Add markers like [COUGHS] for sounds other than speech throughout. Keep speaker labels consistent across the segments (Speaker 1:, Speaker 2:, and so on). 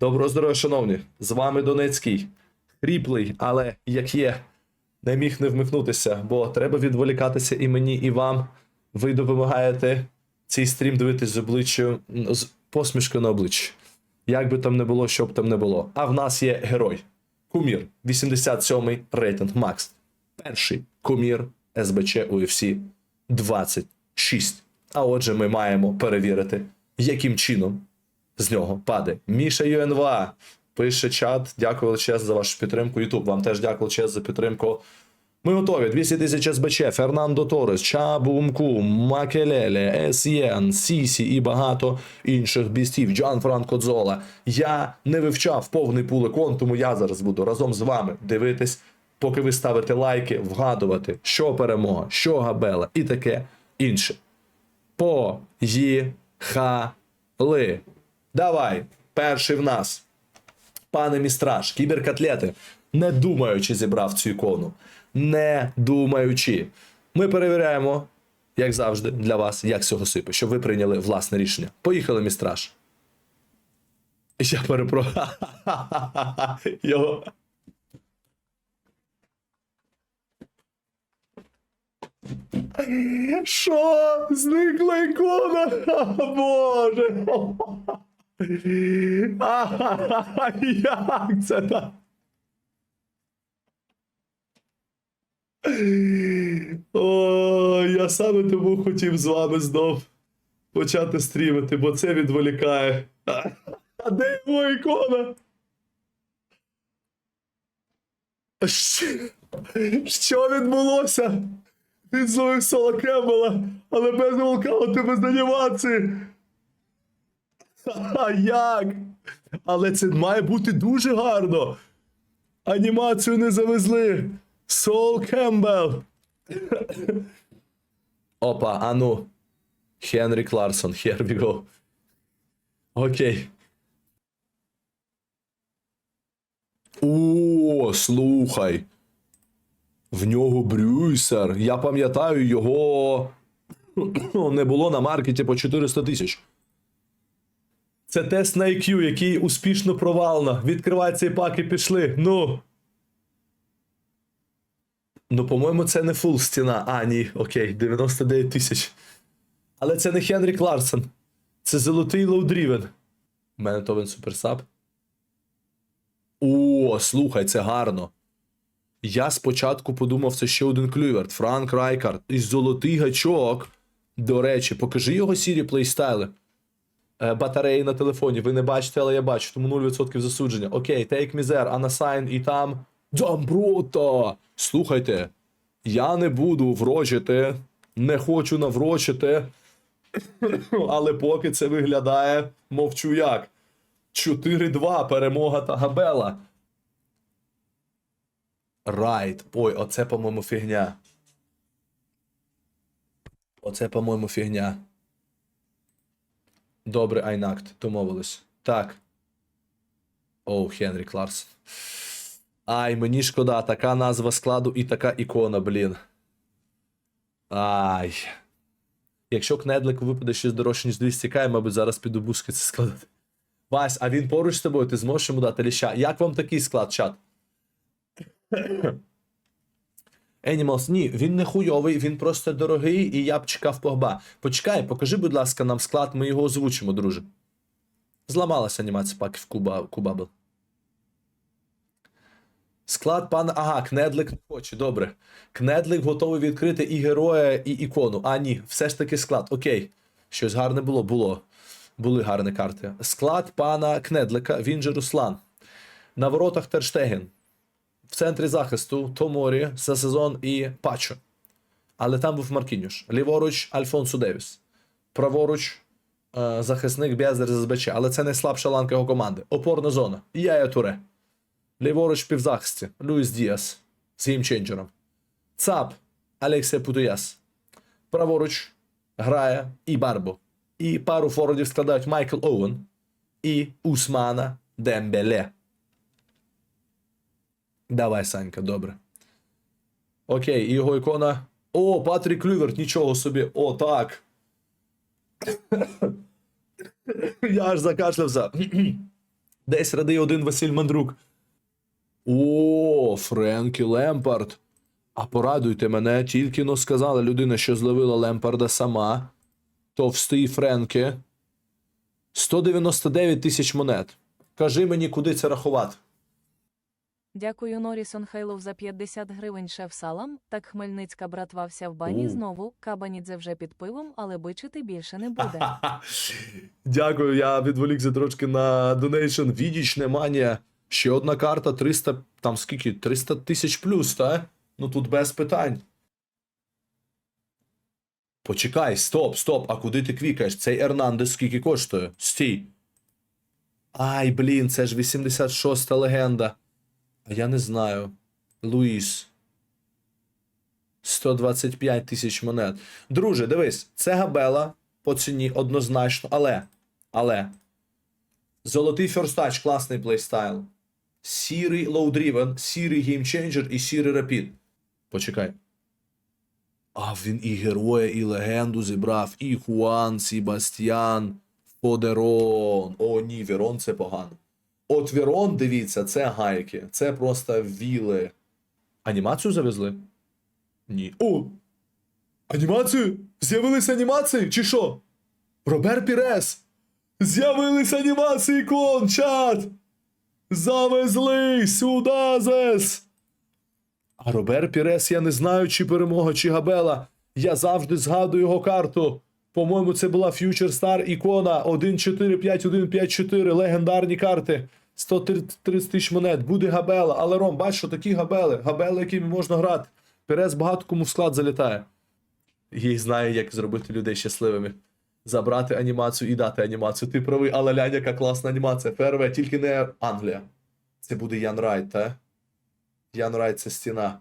Speaker 1: Доброго здоров'я, шановні! З вами Донецький. Хріплий, але як є, не міг не вмикнутися, бо треба відволікатися і мені, і вам. Ви допомагаєте цей стрім дивитись з обличчю з посмішкою на обличчі. Як би там не було, що б там не було. А в нас є герой. Кумір, 87-й рейтинг Макс. Перший кумір СБЧ UFC 26. А отже, ми маємо перевірити, яким чином з нього паде. Міша ЮНВА пише чат. Дякую величезно за вашу підтримку. Ютуб, вам теж дякую величезно за підтримку. Ми готові. 200 тисяч СБЧ, Фернандо Торес, Чабумку, Макелеле, Есієн, Сісі і багато інших бістів. Джан Франко Дзола. Я не вивчав повний пулекон, тому я зараз буду разом з вами дивитись, поки ви ставите лайки, вгадувати, що перемога, що габела і таке інше. Поїхали. Давай, перший в нас. Пане містраж, кіберкатлети, не думаючи, зібрав цю ікону. Не думаючи. Ми перевіряємо, як завжди, для вас, як цього сипе, щоб ви прийняли власне рішення. Поїхали, містраж. Я перепрошую. [LAUGHS] Його. Що? Зникла ікона? [LAUGHS] Боже. А, Як це так? О, я саме тому хотів з вами знов почати стрімити, бо це відволікає. А де його ікона? Що, відбулося? Він зловив Соло Кембела, але без волкауту, без анімації. А як? Але це має бути дуже гарно. Анімацію не завезли. Сол Кембел. Опа, а ну. Хенрі Кларсон, here we go. Окей. О, слухай. В нього Брюйсер. Я пам'ятаю, його [COUGHS] не було на маркеті по 400 тисяч. Це тест на IQ, який успішно провалено. Відкривай цей пак і пішли. Ну. Ну, по-моєму, це не фул стіна. А, ні, окей, 99 тисяч. Але це не Хенрі Кларсон. Це золотий лоудрівен. У мене то він суперсаб. О, слухай, це гарно. Я спочатку подумав, це ще один клюверт. Франк Райкард. І золотий гачок. До речі, покажи його сірі плейстайли. Е, батареї на телефоні. Ви не бачите, але я бачу, тому 0% засудження. Окей, Take Me There, Unassign і там. Дамброта! Слухайте, я не буду врочити, не хочу наврочити, але поки це виглядає, мовчу як. 4-2 перемога Тагабела. Райт. Ой, оце, по-моєму, фігня. Оце, по-моєму, фігня. Добре, Айнакт, домовились. Так. Оу, Хенрі Кларсон. Ай, мені шкода, така назва складу і така ікона, блін. Ай. Якщо кнедлик випаде щось дорожче, ніж 200к, я, мабуть, зараз піду бушки це складати. Вась, а він поруч з тобою, ти зможеш йому дати ліща. Як вам такий склад, чат? Animals, ні, він не хуйовий, він просто дорогий, і я б чекав погба. Почекай, покажи, будь ласка, нам склад, ми його озвучимо, друже. Зламалася анімація паків Куба, Кубабл. Склад пана. Ага, Кнедлик не хоче. Добре. Кнедлик готовий відкрити і героя, і ікону. А, ні, все ж таки склад. Окей. Щось гарне було? Було. Були гарні карти. Склад пана Кнедлика, він же Руслан. На воротах Терштеген. В центрі захисту Томорі, сезон і Пачо. Але там був Маркінюш. Ліворуч Альфонсо Девіс. Праворуч е, захисник Бязер з СБЧ. Але це найслабша ланка його команди. Опорна зона. Яя Туре. Ліворуч півзахисті Луїс Діас з геймченджером. ЦАП Алексія Путуяс. Праворуч грає і Барбо. І пару форвардів складають Майкл Оуен і Усмана Дембеле. Давай, Санька, добре. Окей, і його ікона. О, Патрік Клюверт, нічого собі. О, так. [LAUGHS] Я аж закашлявся. [CLEARS THROAT] Десь радий один Василь Мандрук. О, Френкі Лемпард. А порадуйте мене, тільки но сказала людина, що зловила Лемпарда сама. Товстий Френкі. 199 тисяч монет. Кажи мені, куди це рахувати.
Speaker 2: Дякую Норісон Хейлов за 50 гривень шеф салам. Так Хмельницька братвався в бані знову. Кабанідзе вже під пивом, але бичити більше не буде. [LAUGHS]
Speaker 1: Дякую, я відволікся трошки на донейшн. Відічне манія. Ще одна карта 300, там скільки? 300 тисяч плюс, та? Ну тут без питань. Почекай, стоп, стоп, а куди ти квікаєш? Цей Ернандес скільки коштує? Стій. Ай, блін, це ж 86-та легенда. Я не знаю. Луїс. 125 тисяч монет. Друже, дивись, це габела по ціні однозначно, але. Але. Золотий ферстач, класний плейстайл. Сірий лоудрівен, сірий геймченджер і сірий рапід. Почекай. А він і героя, і легенду зібрав, і Хуан, Себастьян, Фодерон. О, ні, Вірон це погано. От Вірон, дивіться, це гайки. Це просто віли. Анімацію завезли? Ні. О! Анімацію? З'явились анімації? Чи що? Робер Пірес! З'явились анімації кон, чат! Завезли сюди зес! А Робер Пірес, я не знаю, чи перемога, чи габела. Я завжди згадую його карту. По-моєму, це була Future Star ікона 1-4-5-1-5-4, легендарні карти. 130 тисяч монет, буде габела. Але Ром, бач, що такі габели, габели, якими можна грати. Пірес багато кому в склад залітає. Їй знає, як зробити людей щасливими. Забрати анімацію і дати анімацію. Ти правий, але лянь, яка класна анімація. ФРВ, тільки не Англія. Це буде Ян Райт, та? Ян Райт це стіна.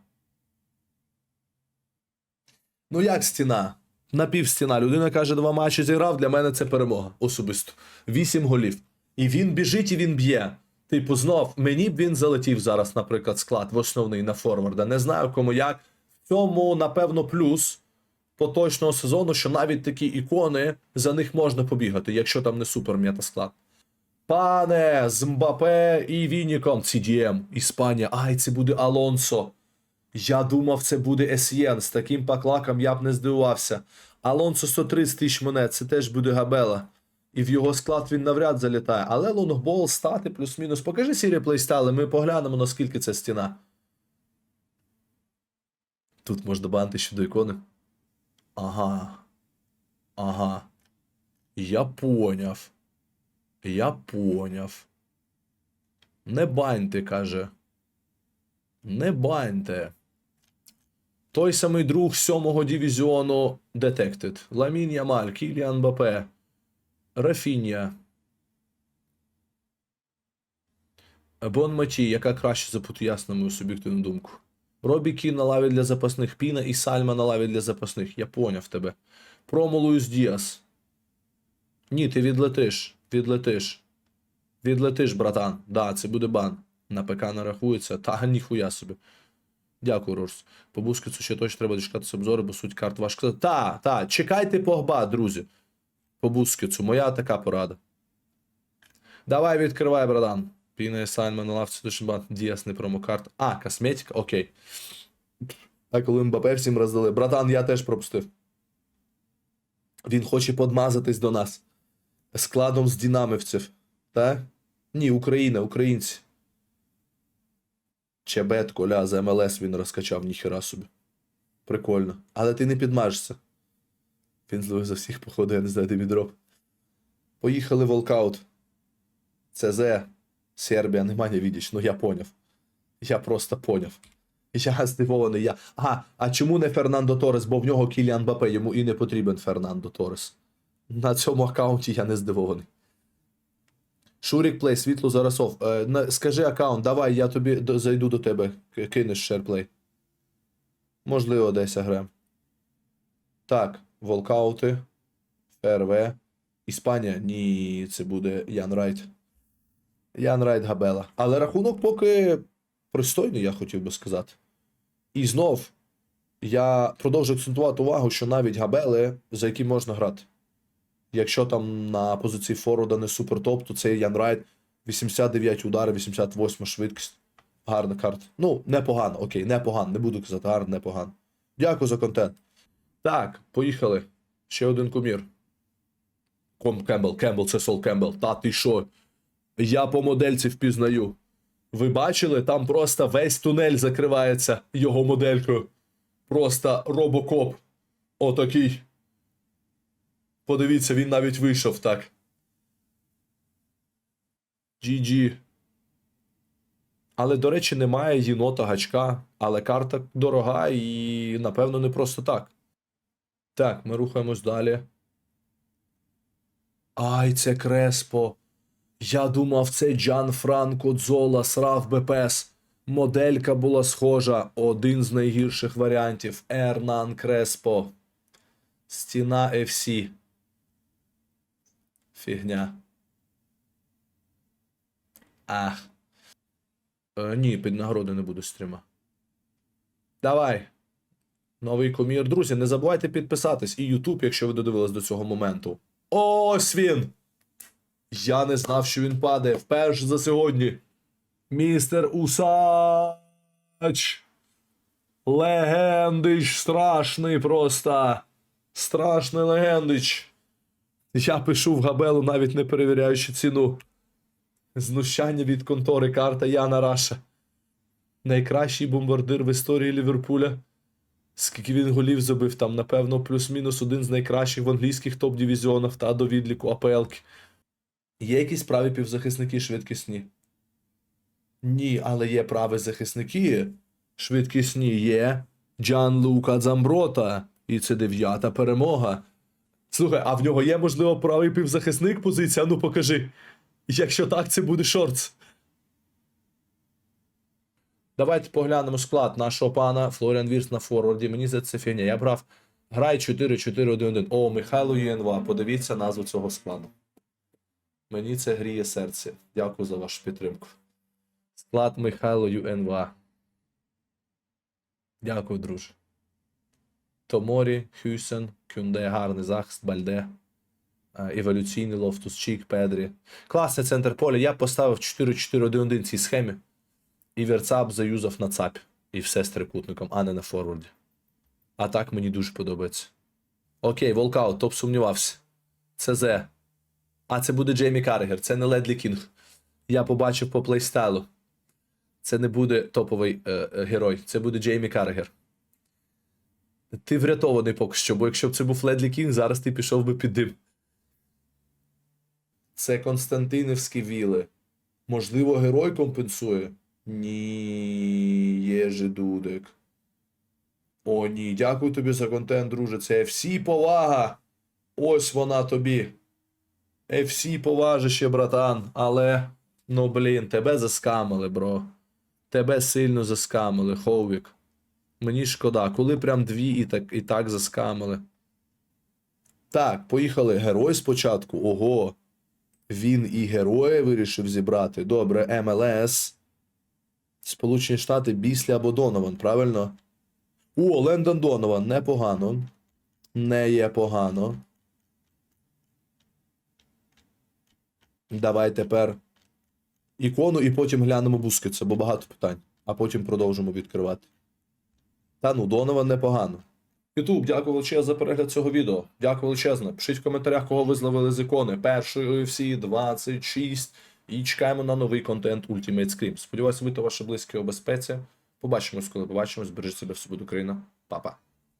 Speaker 1: Ну як стіна? Напівстіна. Людина каже, два матчі зіграв. Для мене це перемога. Особисто. Вісім голів. І він біжить і він б'є. Типу, знов, мені б він залетів зараз, наприклад, склад в основний на форварда. Не знаю кому як. В цьому, напевно, плюс поточного сезону, що навіть такі ікони за них можна побігати, якщо там не супер м'ята-склад. Пане з Мбапе і Вініком, CDM, Іспанія. Ай, це буде Алонсо. Я думав, це буде Есьєн. З таким паклаком я б не здивувався. Алонсо 130 тисяч монет, це теж буде Габела. І в його склад він навряд залітає. Але лонгбол, стати плюс-мінус. Покажи сірі плейстайли, ми поглянемо, наскільки це стіна. Тут можна банти щодо ікони. Ага. Ага. Я поняв. Я поняв. Не баньте, каже. Не баньте. Той самий друг сьомого дивізіону Detected. Ламін Ямаль, Кіліан Бапе, Рафінія. Бон Маті, яка краще запутує мою суб'єктивну думку. Робі Кін на лаві для запасних Піна і Сальма на лаві для запасних. Я поняв тебе. Промо Луїс Діас. Ні, ти відлетиш. Відлетиш. Відлетиш, братан. Да, це буде бан. На ПК не рахується. Та ніхуя собі. Дякую, Рорс. По Бускетсу ще точно треба дочекатися обзори, бо суть карт важко. Та, та, чекайте погба, друзі. По Бускетсу. Моя така порада. Давай відкривай, братан. Піна Сальма на лавці Душенбан. Діасний промокарт. А, косметика, окей. А коли Мбапе всім роздали. Братан, я теж пропустив. Він хоче подмазатись до нас. Складом з динамівців. Так? Ні, Україна, українці. Чебет, коля, за МЛС він розкачав, ніхера собі. Прикольно. Але ти не підмажешся. Він зловив за всіх, походу, я не знаю, де відроб. Поїхали волкаут. ЦЗ, Сербія, нема не відіч. Ну я поняв. Я просто поняв. Я здивований. Я... Ага, а чому не Фернандо Торес? Бо в нього Кіліан Бапе, йому і не потрібен Фернандо Торес. На цьому аккаунті я не здивований. Шурік Плей, світло Зарасов. Е, скажи аккаунт, давай, я тобі зайду до тебе. Кинеш шерплей. Можливо, десь граємо. Так, волкаути. ФРВ. Іспанія. Ні, це буде Ян Райт. Ян Райт Габела. Але рахунок поки пристойний, я хотів би сказати. І знов я продовжую акцентувати увагу, що навіть Габели, за які можна грати. Якщо там на позиції форварда не супер топ, то цей Ян Райт 89 удари, 88 швидкість. Гарна карта. Ну, непогано, окей, непогано, не буду казати, гарно, непогано. Дякую за контент. Так, поїхали. Ще один кумір. Ком Кембл, Кембл, це Сол Кембл. Та ти що? Я по модельці впізнаю. Ви бачили, там просто весь тунель закривається його моделькою. Просто робокоп. Отакий. Подивіться, він навіть вийшов так. GG. Але, до речі, немає єнота гачка, але карта дорога і, напевно, не просто так. Так, ми рухаємось далі. Ай, це Креспо. Я думав, це Джан Франко Дзола срав БПС. Моделька була схожа. Один з найгірших варіантів. Ернан Креспо. Стіна FC. Фігня. Ах. Е, ні, під нагороди не буду стріма. Давай. Новий комір. Друзі, не забувайте підписатись і YouTube, якщо ви додивились до цього моменту. Ось він! Я не знав, що він падає. Вперше за сьогодні. Містер Усач. Легендич страшний просто. Страшний легендич. Я пишу в габелу, навіть не перевіряючи ціну. Знущання від контори карта Яна Раша. Найкращий бомбардир в історії Ліверпуля. Скільки він голів забив там, напевно, плюс-мінус один з найкращих в англійських топ-дивізіонах та до відліку АПЛки. Є якісь праві півзахисники швидкісні? Ні, але є праві захисники. Швидкісні є. Джан Лука Дзамброта. І це дев'ята перемога. Слухай, а в нього є, можливо, правий півзахисник позиція? Ну покажи. Якщо так, це буде шортс. Давайте поглянемо склад нашого пана Флоріан Вірс на форварді. Мені за це фігня. Я брав грай 4-4-1-1. О, Михайло ЮНВА. Подивіться назву цього складу. Мені це гріє серце. Дякую за вашу підтримку. Склад Михайло ЮНВА. Дякую, друже. Томорі, Хюсен, Кюнде, гарний захист, Бальде. Е, Еволюційний Лофтус, Чік, Педрі. Класний центр поля. Я поставив 4-4-1-1 цій схемі. І Верцап заюзав на цапі. І все з трикутником, а не на форварді. А так мені дуже подобається. Окей, волкаут, топ сумнівався. ЦЗ. А це буде Джеймі Каррегер, це не Ледлі Кінг. Я побачив по плейстайлу. Це не буде топовий е, е, герой, це буде Джеймі Каррегер. Ти врятований поки що, бо якщо б це був Ледлі Кінг, зараз ти пішов би під дим. Це Константинівські віли. Можливо, герой компенсує? Ні, є же дудик. О, ні, дякую тобі за контент, друже. Це всі повага. Ось вона тобі. FC поважище, братан, але. Ну, блін, тебе заскамили, бро. Тебе сильно заскамили, Ховік. Мені шкода, коли прям дві і так, і так заскамили. Так, поїхали. Герой спочатку. Ого. Він і героя вирішив зібрати. Добре, МЛС. Сполучені Штати Біслі або Донован, правильно? О, Лендон Донован, непогано. Не є погано. Давай тепер ікону і потім глянемо Бускетса, бо багато питань. А потім продовжимо відкривати. Та ну, Донован непогано. Ютуб, дякую величезно за перегляд цього відео. Дякую величезно. Пишіть в коментарях, кого ви зловили з ікони. Перший UFC 26. І чекаємо на новий контент Ultimate Scream. Сподіваюся, ви та ваші близькі у безпеці. Побачимось, коли побачимось. Бережіть себе в собі Україна. Па-па.